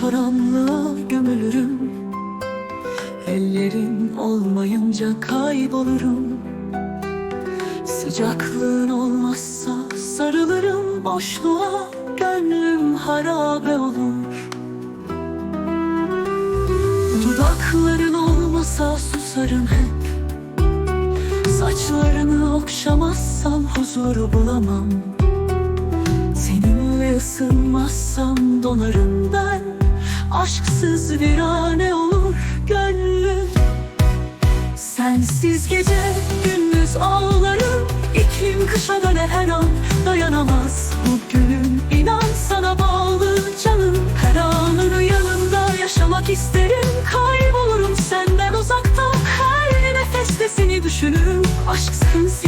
karanlığa gömülürüm. Ellerin olmayınca kaybolurum. Sıcaklığın olmazsa sarılırım boşluğa Gönlüm harabe olur. Dudakların olmasa susarım hep. Saçlarını okşamazsam huzuru bulamam Seninle ısınmazsam donarım ben. Aşksız virane olur gönlüm. Sensiz gece gündüz ağlarım. İklim kışa döner her an dayanamaz Bu gülüm inan sana bağlı canım. Her anını yanında yaşamak isterim. Kaybolurum senden uzakta. Her nefeste seni düşünürüm. Aşksız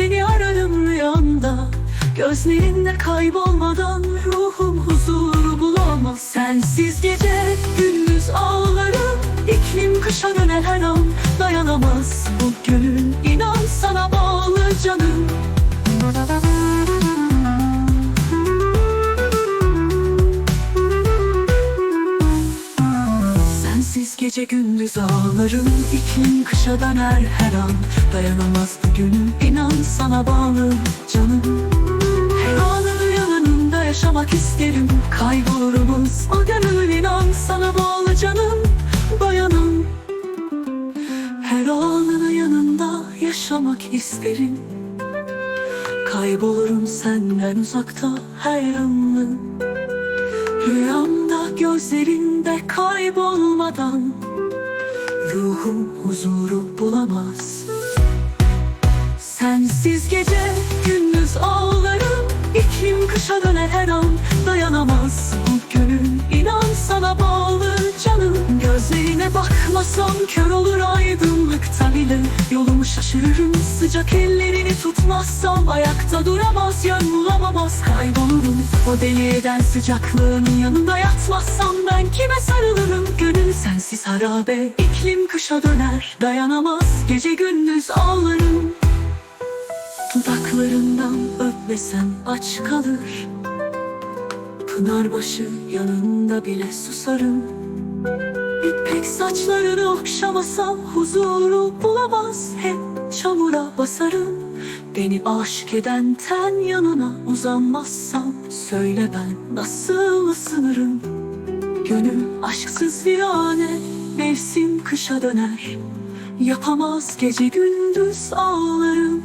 seni ararım rüyamda. Gözlerinde kaybolmadan Ruhum huzuru bulamaz. Sensiz gece gündüz ağlarım İklim kışa döner her an Dayanamaz. Bu gönül inan sana bağlı canım gece gündüz ağlarım. İklim kışa döner her an. Dayanamaz bugünüm inan sana bağlı canım. Her anın yanında yaşamak isterim. Kaybolurumuz o gönül inan sana bağlı canım. Dayanam Her anın yanında yaşamak isterim. Kaybolurum senden uzakta her anın gözlerinde kaybolmadan Ruhum huzuru bulamaz. Sensiz gece gündüz ağlarım İklim kışa döner her an dayanamaz Bu gönül. İnan sana bağlı canım Gözlerine bakmasam kör olur aydınlıkta bile. Yolumu şaşırırım sıcak ellerini tutmazsam Ayakta duramaz yön bulamamaz. Kaybolurum O deli eden sıcaklığın yanında yatmazsam Ben kime sarılırım? Gönül sensiz harabe İklim kışa döner dayanamaz. Gece gündüz ağlarım Dudaklarından öpmesem aç kalır. Pınarbaşı yanında bile susarım. İpek saçlarını okşamasam huzuru bulamaz. Hep çamura basarım. Beni aşık eden ten yanına uzanmazsam Söyle ben nasıl ısınırım. Gönül aşksız virane Mevsim kışa döner. Yapamaz gece gündüz ağlarım